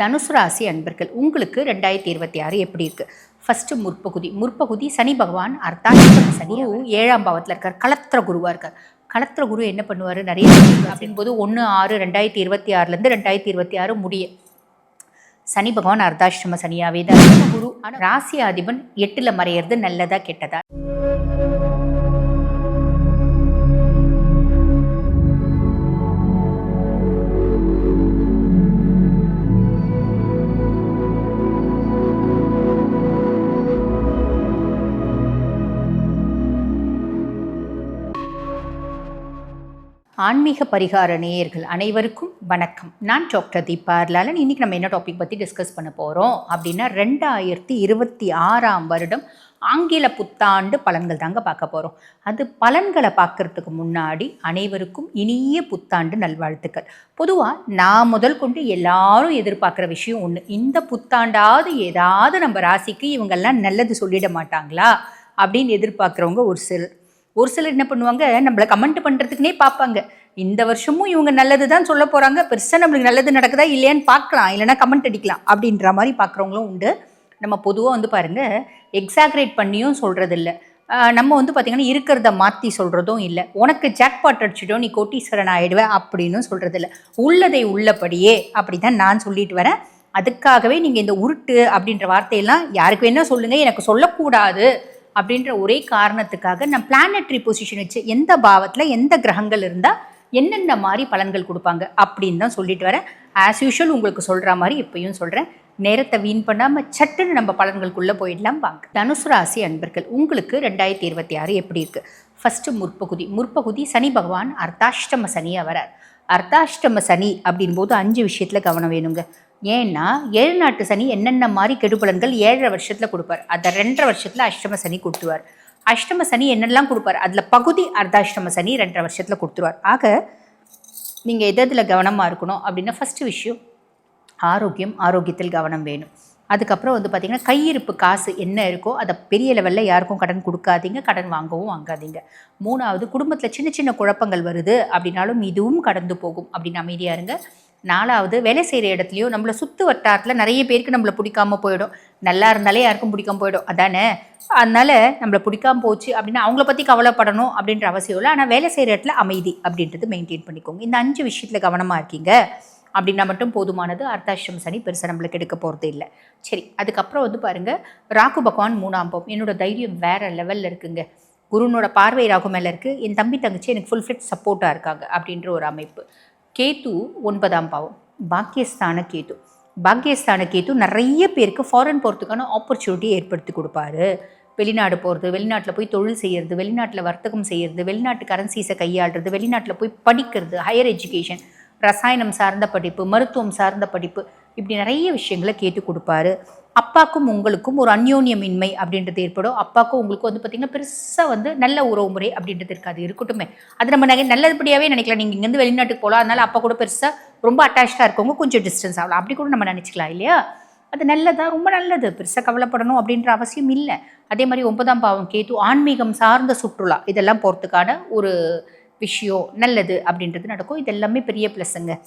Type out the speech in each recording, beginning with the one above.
தனுசு ராசி அன்பர்கள் உங்களுக்கு ரெண்டாயிரத்தி இருபத்தி ஆறு எப்படி இருக்கு? ஃபர்ஸ்ட் முற்பகுதி. முற்பகுதி சனி பகவான் அர்த்தாஷ்டம சனி. ஏழாம் பாவத்தில் இருக்கார். கலத்திர குருவா இருக்கார். கலத்திர குரு என்ன பண்ணுவார்? நிறைய அப்படின் போது ஒன்று ஆறு ரெண்டாயிரத்தி இருபத்தி ஆறுலேருந்து ரெண்டாயிரத்தி இருபத்தி ஆறு முடிய. சனி பகவான் அர்த்தாஷ்டம சனியாவே தான். குரு ஆனா ராசி அதிபன் எட்டுல மறையிறது நல்லதா கெட்டதா? ஆன்மீக பரிகார நேயர்கள் அனைவருக்கும் வணக்கம். நான் டாக்டர் தீபா லாலன் இன்னைக்கு நம்ம என்ன டாபிக் பற்றி டிஸ்கஸ் பண்ண போகிறோம் அப்படின்னா ரெண்டாயிரத்தி இருபத்தி ஆறாம் வருடம் ஆங்கில புத்தாண்டு பலன்கள் தாங்க பார்க்க போகிறோம் அது பலன்களை பார்க்கறதுக்கு முன்னாடி அனைவருக்கும் இனிய புத்தாண்டு நல்வாழ்த்துக்கள். பொதுவாக நான் முதல் கொண்டு எல்லாரும் எதிர்பார்க்குற விஷயம் ஒன்று இந்த புத்தாண்டாவது ஏதாவது நம்ம ராசிக்கு இவங்கெல்லாம் நல்லது சொல்லிட மாட்டாங்களா? அப்படின்னு எதிர்பார்க்குறவங்க ஒரு சிலர். ஒரு சிலர் என்ன பண்ணுவாங்க நம்மளை கமெண்ட் பண்ணுறதுக்குனே பார்ப்பாங்க. இந்த வருஷமும் இவங்க நல்லது தான் சொல்ல போகிறாங்க பெருசாக நம்மளுக்கு நல்லது நடக்குதா இல்லையான்னு பார்க்கலாம். இல்லைனா கமெண்ட் அடிக்கலாம் அப்படின்ற மாதிரி பார்க்குறவங்களும் உண்டு. நம்ம பொதுவாக வந்து பாருங்கள் எக்ஸாக்ரேட் பண்ணியும் சொல்கிறதில்ல நம்ம வந்து பார்த்திங்கன்னா இருக்கிறத மாற்றி சொல்கிறதும் இல்லை. உனக்கு ஜாக்பாட் அடிச்சிட்டோம் நீ கோட்டீஸ்வரன் ஆகிடுவேன் அப்படின்னு சொல்கிறதில்ல உள்ளதை உள்ளபடியே அப்படி தான் நான் சொல்லிட்டு வரேன். அதுக்காகவே நீங்கள் இந்த உருட்டு அப்படின்ற வார்த்தையெல்லாம் யாருக்கு வேணால் சொல்லுங்கள் எனக்கு சொல்லக்கூடாது. அப்படின்ற ஒரே காரணத்துக்காக நான் பிளானட்ரி பொசிஷன் வச்சு எந்த பாவத்தில் எந்த கிரகங்கள் இருந்தால் என்னென்ன மாதிரி பலன்கள் கொடுப்பாங்க அப்படின்னு தான் சொல்லிட்டு வரேன். ஆஸ் யூஷுவல் உங்களுக்கு சொல்கிற மாதிரி இப்பயும் சொல்கிறேன் நேரத்தை வீண் பண்ணாமல் சட்டுன்னு நம்ம பலன்களுக்குள்ளே போயிடலாம் வாங்க. தனுசு ராசி அன்பர்கள் உங்களுக்கு ரெண்டாயிரத்தி இருபத்தி ஆறு எப்படி இருக்குது ஃபஸ்ட்டு முற்பகுதி. முற்பகுதி சனி பகவான் அர்த்தாஷ்டம சனியாக வரார். அர்த்தாஷ்டம சனி அப்படின் போது அஞ்சு விஷயத்தில் கவனம் வேணுங்க. ஏன்னா ஏழு நாட்டு சனி என்னென்ன மாதிரி கெடுபலன்கள் ஏழரை வருஷத்தில் கொடுப்பார். அதை ரெண்டரை வருஷத்தில் அஷ்டம சனி கொடுத்துருவார் அஷ்டம சனி என்னெல்லாம் கொடுப்பார்? அதில் பகுதி அர்த்தாஷ்டம சனி ரெண்டரை வருஷத்தில் கொடுத்துருவார். ஆக நீங்கள் எது எதில் கவனமாக இருக்கணும் அப்படின்னா ஃபஸ்ட்டு விஷயம் ஆரோக்கியம் ஆரோக்கியத்தில் கவனம் வேணும். அதுக்கப்புறம் வந்து பார்த்திங்கன்னா கையிருப்பு காசு என்ன இருக்கோ அதை பெரிய லெவலில் யாருக்கும் கடன் கொடுக்காதீங்க கடன் வாங்கவும் வாங்காதீங்க. மூணாவது குடும்பத்தில் சின்ன சின்ன குழப்பங்கள் வருது அப்படின்னாலும் இதுவும் கடந்து போகும். அப்படின்னு அமைதியாக இருங்க. நாலாவது வேலை செய்கிற இடத்துலையும் நம்மளை சுற்று வட்டாரத்தில் நிறைய பேருக்கு நம்மளை பிடிக்காம போயிடும். நல்லா இருந்தாலே யாருக்கும் பிடிக்காம போயிடும். அதானே? அதனால் நம்மளை பிடிக்காம போச்சு அப்படின்னா அவங்கள பற்றி கவலைப்படணும் அப்படின்ற அவசியம் இல்லை. ஆனால் வேலை செய்கிற இடத்துல அமைதி அப்படின்றது மெயின்டைன் பண்ணிக்கோங்க. இந்த அஞ்சு விஷயத்தில் கவனமாக இருக்கீங்க. அப்படின்னா மட்டும் போதுமானது. அர்த்தாஷ்டம் சனி பெருசாக நம்மளுக்கு எடுக்க போகிறது இல்லை. சரி அதுக்கப்புறம் வந்து பாருங்கள் ராகு பகவான் மூணாம் பாவம். என்னோடய தைரியம் வேறு லெவலில் இருக்குங்க. குருனோட பார்வை ராகு மேலே இருக்குது என் தம்பி தங்கச்சி எனக்கு ஃபுல் ஃபிட் சப்போர்ட்டாக இருக்காங்க அப்படின்ற ஒரு அமைப்பு. கேத்து ஒன்பதாம் பாவம். பாக்கியஸ்தான கேத்து பாக்கியஸ்தான கேத்து நிறைய பேருக்கு ஃபாரின் போகிறதுக்கான ஆப்பர்ச்சுனிட்டி ஏற்படுத்தி கொடுப்பாரு. வெளிநாடு போகிறது வெளிநாட்டில் போய் தொழில் செய்கிறது வெளிநாட்டில் வர்த்தகம் செய்கிறது வெளிநாட்டு கரன்சிஸை கையாளுறது வெளிநாட்டில் போய் படிக்கிறது ஹையர் எஜுகேஷன் ரசாயனம் சார்ந்த படிப்பு மருத்துவம் சார்ந்த படிப்பு இப்படி நிறைய விஷயங்களை கேட்டு கொடுப்பாரு. அப்பாக்கும் உங்களுக்கும் ஒரு அந்யோன்யமின்மை அப்படின்றது ஏற்படும். அப்பாக்கும் உங்களுக்கும் வந்து பார்த்திங்கன்னா பெருசாக வந்து நல்ல உறவு முறை அப்படின்றது இருக்காது இருக்கட்டுமே. அது நம்ம நகை நல்லபடியாகவே நினைக்கலாம். நீங்கள் இங்கேருந்து வெளிநாட்டுக்கு போகலாம். அதனால் அப்பா கூட பெருசாக ரொம்ப அட்டாச்சாக இருக்கவங்க கொஞ்சம் டிஸ்டன்ஸ் ஆகலாம். அப்படி கூட நம்ம நினச்சிக்கலாம் இல்லையா? அது நல்லதாக ரொம்ப நல்லது. பெருசாக கவலைப்படணும் அப்படின்ற அவசியம் இல்லை. அதே மாதிரி ஒன்பதாம் பாவம் கேத்து ஆன்மீகம் சார்ந்த சுற்றுலா இதெல்லாம் போகிறதுக்கான ஒரு விஷயம் நல்லது அப்படின்றது நடக்கும். இது எல்லாமே பெரிய ப்ளஸ்ஸுங்க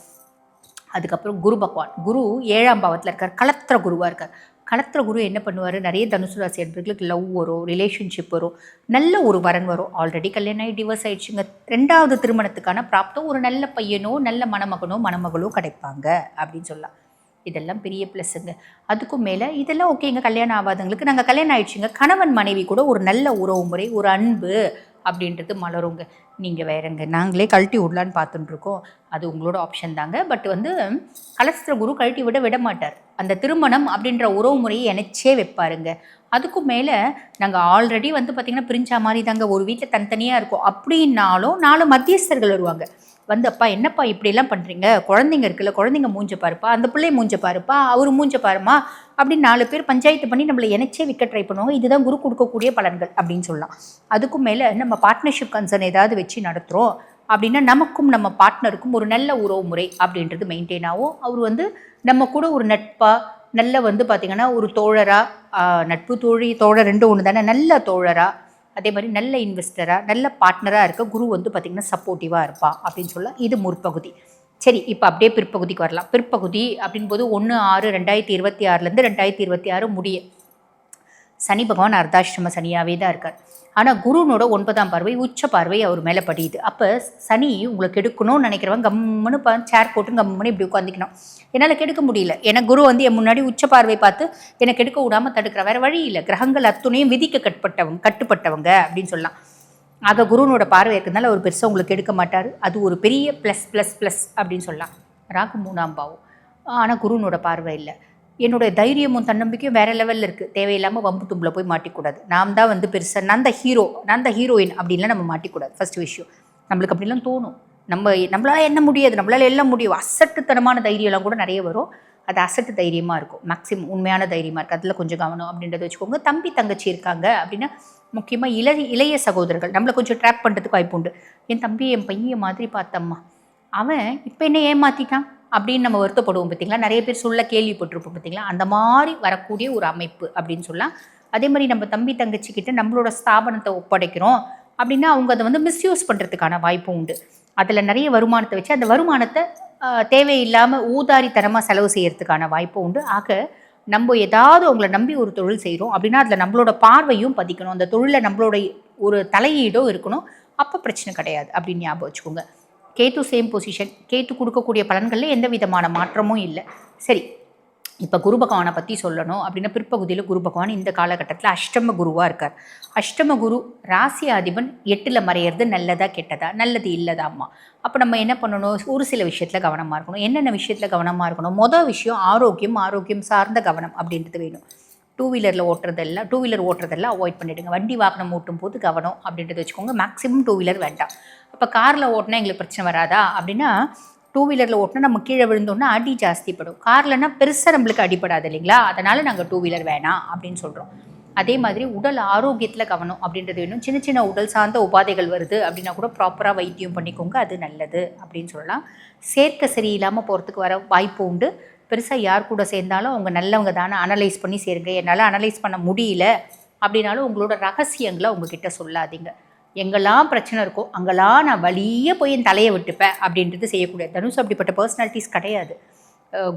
அதுக்கப்புறம் குரு பகவான். குரு ஏழாம் பாவத்தில் இருக்கார். கலத்திர குருவாக இருக்கார். கலத்திர குரு என்ன பண்ணுவார்? நிறைய தனுசு ராசி என்பர்களுக்கு லவ் வரும் ரிலேஷன்ஷிப் வரும். நல்ல ஒரு வரன் வரும். ஆல்ரெடி கல்யாணம் ஆகி டிவோர்ஸ் ஆயிடுச்சுங்க. ரெண்டாவது திருமணத்துக்கான பிராப்தம். ஒரு நல்ல பையனோ நல்ல மணமகனோ மணமகளோ கிடைப்பாங்க அப்படின்னு சொல்லலாம். இதெல்லாம் பெரிய ப்ளஸ்ஸுங்க அதுக்கும் மேலே இதெல்லாம் ஓகேங்க கல்யாணம் ஆகாதவங்களுக்கு நாங்கள் கல்யாணம் ஆயிடுச்சுங்க. கணவன் மனைவி கூட ஒரு நல்ல உறவு முறை ஒரு அன்பு அப்படின்றது மலருங்க. நீங்கள் வேறங்க நாங்களே கழட்டி விடலான்னு பார்த்துட்டுருக்கோம் அது உங்களோட ஆப்ஷன் தாங்க. பட் வந்து கலஸ்திர குரு கழட்டி விட விட மாட்டார். அந்த திருமணம் அப்படின்ற உறவு முறையை இணைச்சே வைப்பாருங்க. அதுக்கும் மேலே நாங்கள் ஆல்ரெடி வந்து பார்த்திங்கன்னா பிரிஞ்சா மாதிரி தாங்க ஒரு வீட்டில் தனித்தனியாக இருக்கும். அப்படின்னாலும் நாலு மத்தியஸ்தர்கள் வருவாங்க. வந்தப்பா என்னப்பா இப்படியெல்லாம் பண்ணுறீங்க குழந்தைங்க இருக்குல்ல குழந்தைங்க மூஞ்ச பாருப்பா அந்த பிள்ளை மூஞ்ச பாருப்பா அவர் மூஞ்ச பாருமா? அப்படின்னு நாலு பேர் பஞ்சாயத்து பண்ணி நம்மளை இணைச்சே விற்க ட்ரை பண்ணுவாங்க. இதுதான் குரு கொடுக்கக்கூடிய பலன்கள் அப்படின்னு சொல்லலாம். அதுக்கும் மேலே நம்ம பார்ட்னர்ஷிப் கன்சர்ன் ஏதாவது வச்சு நடத்துகிறோம் அப்படின்னா நமக்கும் நம்ம பார்ட்னருக்கும் ஒரு நல்ல உறவு முறை அப்படின்றது மெயின்டைன் ஆகும். அவர் வந்து நம்ம கூட ஒரு நட்பாக நல்ல வந்து பார்த்திங்கன்னா ஒரு தோழராக நட்பு தோழி தோழர் ரெண்டு ஒன்று தானே நல்ல தோழராக அதே மாதிரி நல்ல இன்வெஸ்டராக நல்ல பார்ட்னராக இருக்க குரு வந்து பார்த்திங்கன்னா சப்போர்ட்டிவாக இருப்பான் அப்படின்னு சொல்ல இது முற்பகுதி. சரி இப்போ அப்படியே பிற்பகுதிக்கு வரலாம். பிற்பகுதி அப்படின் போது ஒன்று ஆறு ரெண்டாயிரத்தி இருபத்தி ஆறுலேருந்து ரெண்டாயிரத்தி இருபத்தி ஆறு முடிய சனி பகவான் அர்த்தாஷ்டம சனியாகவே தான் இருக்கார். ஆனால் குருனோட ஒன்பதாம் பார்வை உச்ச பார்வை அவர் மேலே படியுது. அப்போ சனி உங்களை கெடுக்கணும்னு நினைக்கிறவங்க கம்முன்னு பா சேர் போட்டு கம்முன்னு இப்படி உட்காந்துக்கணும் என்னால் கெடுக்க முடியல. ஏன்னா குரு வந்து என் முன்னாடி உச்ச பார்வை பார்த்து என்னை கெடுக்க விடாமல் தடுக்கிற வேறு வழி இல்லை. கிரகங்கள் அத்துணையும் விதிக்க கட்பட்டவங்க கட்டுப்பட்டவங்க அப்படின்னு சொல்லலாம். ஆக குருனோட பார்வை இருக்கிறதுனால அவர் பெருசாக உங்களுக்கு எடுக்க மாட்டார். அது ஒரு பெரிய ப்ளஸ் ப்ளஸ் ப்ளஸ் அப்படின்னு சொல்லலாம். ராகு மூணாம் பாவம். ஆனால் குருனோட பார்வை இல்லை. என்னுடைய தைரியமும் தன்னம்பிக்கையும் வேறு லெவலில் இருக்குது தேவையில்லாமல் வம்பு தும்பில் போய் மாட்டிக்கூடாது. நாம் தான் வந்து பெருசாக நான் தான் ஹீரோ நான் தான் ஹீரோயின் அப்படின்லாம் நம்ம மாட்டிக்கூடாது. ஃபஸ்ட் விஷயம். நம்மளுக்கு அப்படிலாம் தோணும். நம்ம நம்மளால் என்ன முடியாது. நம்மளால் எல்லாம் முடியும். அசட்டுத்தனமான தைரியம்லாம் கூட நிறைய வரும். அது அசட்டு தைரியமாக இருக்கும். மேக்ஸிமம் உண்மையான தைரியமாக இருக்குது அதில் கொஞ்சம் கவனம் அப்படின்றத வச்சுக்கோங்க. தம்பி தங்கச்சி இருக்காங்க அப்படின்னா முக்கியமாக இளைய இளைய சகோதரர்கள். நம்மளை கொஞ்சம் ட்ராப் பண்ணுறதுக்கு வாய்ப்பு உண்டு. என் தம்பி என் பையன் மாதிரி பார்த்தம்மா. அவன் இப்போ என்ன ஏமாற்றிட்டான் அப்படின்னு நம்ம வருத்தப்படுவோம் பார்த்தீங்களா நிறைய பேர் சொல்ல கேள்விப்பட்டிருப்போம் பார்த்தீங்களா அந்த மாதிரி வரக்கூடிய ஒரு அமைப்பு அப்படின்னு சொல்லலாம். அதே மாதிரி நம்ம தம்பி தங்கச்சிக்கிட்ட நம்மளோட ஸ்தாபனத்தை ஒப்படைக்கிறோம் அப்படின்னா அவங்க அதை வந்து மிஸ்யூஸ் பண்ணுறதுக்கான வாய்ப்பும் உண்டு. அதில் நிறைய வருமானத்தை வச்சு அந்த வருமானத்தை தேவையில்லாமல் ஊதாரித்தனமாக செலவு செய்கிறதுக்கான வாய்ப்பும் உண்டு. ஆக நம்ம ஏதாவது அவங்கள நம்பி ஒரு தொழில் செய்கிறோம் அப்படின்னா அதில் நம்மளோட பார்வையும் பதிக்கணும். அந்த தொழிலில் நம்மளோட ஒரு தலையீடோ இருக்கணும். அப்போ பிரச்சனை கிடையாது அப்படின்னு ஞாபகம் வச்சுக்கோங்க. Ketu same position Ketu கொடுக்கக்கூடிய பலன்களில் எந்த விதமான மாற்றமும் இல்லை. சரி இப்போ குரு பகவானை பற்றி சொல்லணும் அப்படின்னா பிற்பகுதியில் குரு பகவான் இந்த காலகட்டத்தில் அஷ்டம குருவாக இருக்கார். அஷ்டம குரு ராசி அதிபன் எட்டில் மறையிறது நல்லதா கெட்டதா? நல்லது இல்லதாம்மா. அப்போ நம்ம என்ன பண்ணணும்? ஒரு சில விஷயத்தில் கவனமாக இருக்கணும். என்னென்ன விஷயத்தில் கவனமாக இருக்கணும்? மொதல் விஷயம் ஆரோக்கியம் ஆரோக்கியம் சார்ந்த கவனம் அப்படின்றது வேணும். டூ வீலரில் ஓட்டுறதெல்லாம் டூ வீலர் ஓட்டுறதெல்லாம் அவாய்ட் பண்ணிவிடுங்க வண்டி வாகனம் ஓட்டும் போது கவனம் அப்படின்றத வச்சுக்கோங்க. மேக்ஸிமம் டூ வீலர் வேண்டாம். அப்போ காரில் ஓட்டினா எங்களுக்கு பிரச்சனை வராதா? அப்படின்னா டூ வீலரில் ஓட்டினா நம்ம கீழே விழுந்தோன்னா அடி ஜாஸ்தி படும் கார்லனா பெருசாக நம்மளுக்கு அடிப்படாது இல்லைங்களா? அதனால் நாங்கள் டூ வீலர் வேணாம் அப்படின்னு சொல்கிறோம் அதே மாதிரி உடல் ஆரோக்கியத்தில் கவனம் அப்படின்றது வேணும். சின்ன சின்ன உடல் சார்ந்த உபாதைகள் வருது அப்படின்னா கூட ப்ராப்பராக வைத்தியம் பண்ணிக்கோங்க. அது நல்லது அப்படின்னு சொல்லலாம். சேர்க்க சரியில்லாமல் போகிறதுக்கு வர வாய்ப்பு உண்டு. பெருசாக யார் கூட சேர்ந்தாலும் அவங்க நல்லவங்க தானே அனலைஸ் பண்ணி சேருங்க. என்னால் அனலைஸ் பண்ண முடியல அப்படின்னாலும் உங்களோட ரகசியங்களை உங்ககிட்ட சொல்லாதீங்க. எங்கெல்லாம் பிரச்சனை இருக்கோ அங்கெல்லாம் நான் வழியே போய் என் தலையை விட்டுப்பேன் அப்படின்றது செய்யக்கூடிய தனுஷ் அப்படிப்பட்ட பர்சனாலிட்டிஸ் கிடையாது.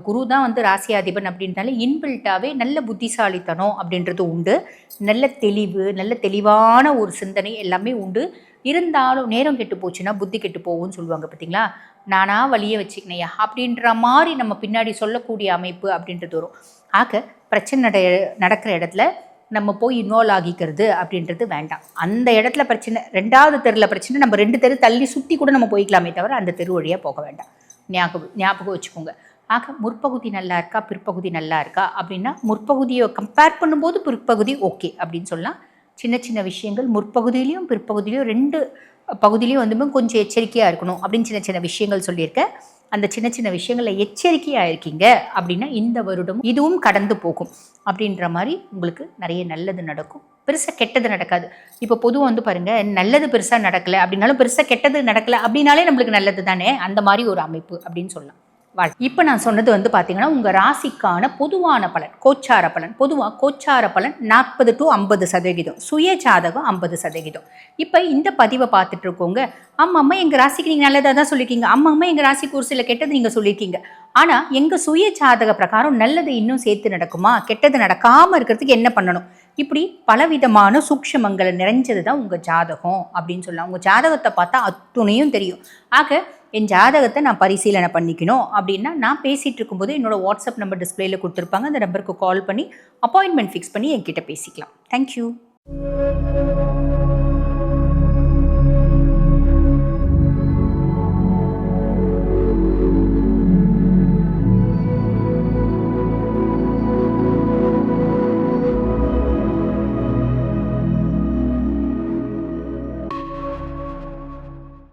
குரு தான் வந்து ராசியாதிபன் அப்படின்றாலே இன்பில்ட்டாகவே நல்ல புத்திசாலித்தனம் அப்படின்றது உண்டு. நல்ல தெளிவு நல்ல தெளிவான ஒரு சிந்தனை எல்லாமே உண்டு. இருந்தாலும் நேரம் கெட்டு போச்சுன்னா புத்தி கெட்டு போகும்னு சொல்லுவாங்க பார்த்தீங்களா? நானாக வழியே வச்சுக்கினையா? அப்படின்ற மாதிரி நம்ம பின்னாடி சொல்லக்கூடிய அமைப்பு அப்படின்றது வரும். ஆக பிரச்சனை நட நடக்கிற இடத்துல நம்ம போய் இன்வால்வ் ஆகிக்கிறது அப்படின்றது வேண்டாம். அந்த இடத்துல பிரச்சனை ரெண்டாவது தெருவில் பிரச்சனை நம்ம ரெண்டு தெரு தள்ளி சுற்றி கூட நம்ம போய்க்கலாமே தவிர அந்த தெரு வழியாக போக வேண்டாம். ஞாபகம் ஞாபகம் வச்சுக்கோங்க. ஆக முற்பகுதி நல்லா இருக்கா? பிற்பகுதி நல்லா இருக்கா? அப்படின்னா முற்பகுதியை கம்பேர் பண்ணும்போது பிற்பகுதி ஓகே அப்படின்னு சொல்லலாம். சின்ன சின்ன விஷயங்கள் முற்பகுதியிலையும் பிற்பகுதியிலையும் ரெண்டு பகுதியிலையும் வந்து கொஞ்சம் எச்சரிக்கையாக இருக்கணும் அப்படின்னு சின்ன சின்ன விஷயங்கள் சொல்லியிருக்கேன். அந்த சின்ன சின்ன விஷயங்களில் எச்சரிக்கையாக இருக்கீங்க அப்படின்னா இந்த வருடம் இதுவும் கடந்து போகும் அப்படின்ற மாதிரி உங்களுக்கு நிறைய நல்லது நடக்கும். பெருசாக கெட்டது நடக்காது. இப்போ பொதுவாக வந்து பாருங்கள் நல்லது பெருசாக நடக்கலை அப்படின்னாலும் பெருசாக கெட்டது நடக்கலை அப்படின்னாலே நம்மளுக்கு நல்லது தானே அந்த மாதிரி ஒரு அமைப்பு அப்படின்னு சொல்லலாம். வாழ் இப்போ நான் சொன்னது வந்து பார்த்தீங்கன்னா உங்கள் ராசிக்கான பொதுவான பலன் கோச்சார பலன் பொதுவாக கோச்சார பலன் நாற்பது டு ஐம்பது சதவீதம் சுய ஜாதகம் ஐம்பது சதவீதம். இப்போ இந்த பதிவை பார்த்துட்டு இருக்கோங்க. அம்மா அம்மா எங்கள் ராசிக்கு நீங்கள் நல்லதாக தான் சொல்லியிருக்கீங்க அம்மா அம்மா எங்கள் ராசிக்கு ஒரு சில கெட்டது நீங்கள் சொல்லியிருக்கீங்க ஆனால் எங்கள் சுய ஜாதக பிரகாரம் நல்லது இன்னும் சேர்த்து நடக்குமா? கெட்டது நடக்காமல் இருக்கிறதுக்கு என்ன பண்ணணும்? இப்படி பலவிதமான சூக்ஷமங்களை நிறைஞ்சது தான் உங்கள் ஜாதகம் அப்படின்னு சொல்லலாம். உங்கள் ஜாதகத்தை பார்த்தா அத்துணையும் தெரியும். ஆக என் ஜாதகத்தை நான் பரிசீலனை பண்ணிக்கணும் அப்படின்னா நான் பேசிகிட்டு இருக்கும்போது என்னோடய வாட்ஸ்அப் நம்பர் டிஸ்பிளேயில் கொடுத்துருப்பாங்க. அந்த நம்பருக்கு கால் பண்ணி அப்பாயின்மெண்ட் ஃபிக்ஸ் பண்ணி என்கிட்ட பேசிக்கலாம். தேங்க்யூ